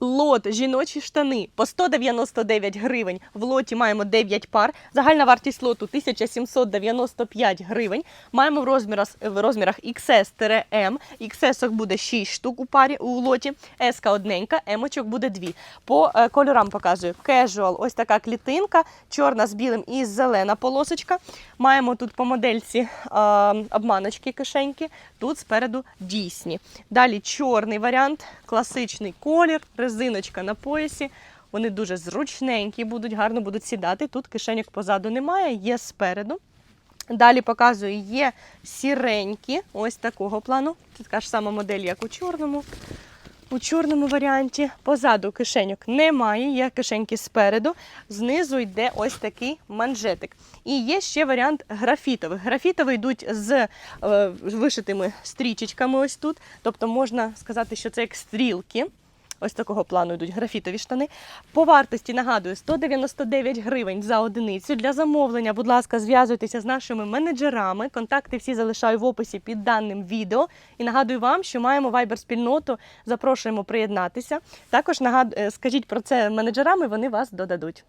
Лот жіночі штани по 199 гривень. В лоті маємо 9 пар. Загальна вартість лоту 1795 гривень. Маємо в розмірах, в розмірах XS-M. XS буде 6 штук у парі у лоті. S одненька, M буде 2. По е, кольорам показую. Casual, ось така клітинка, чорна з білим і зелена полосочка. Маємо тут по модельці е, обманочки кишеньки. Тут спереду дійсні. Далі чорний варіант, класичний колір, резиночка на поясі. Вони дуже зручненькі, будуть гарно будуть сідати. Тут кишеньок позаду немає, є спереду. Далі показую, є сіренькі, ось такого плану. Це така ж сама модель, як у чорному. У чорному варіанті позаду кишеньок немає, є кишеньки спереду. Знизу йде ось такий манжетик. І є ще варіант графітових. Графітові йдуть з е, вишитими стрічечками ось тут. Тобто можна сказати, що це як стрілки. Ось такого плану йдуть графітові штани. По вартості нагадую 199 гривень за одиницю. Для замовлення, будь ласка, зв'язуйтеся з нашими менеджерами. Контакти всі залишаю в описі під даним відео. І нагадую вам, що маємо вайбер-спільноту. Запрошуємо приєднатися. Також нагад... е, скажіть про це менеджерам, і вони вас додадуть.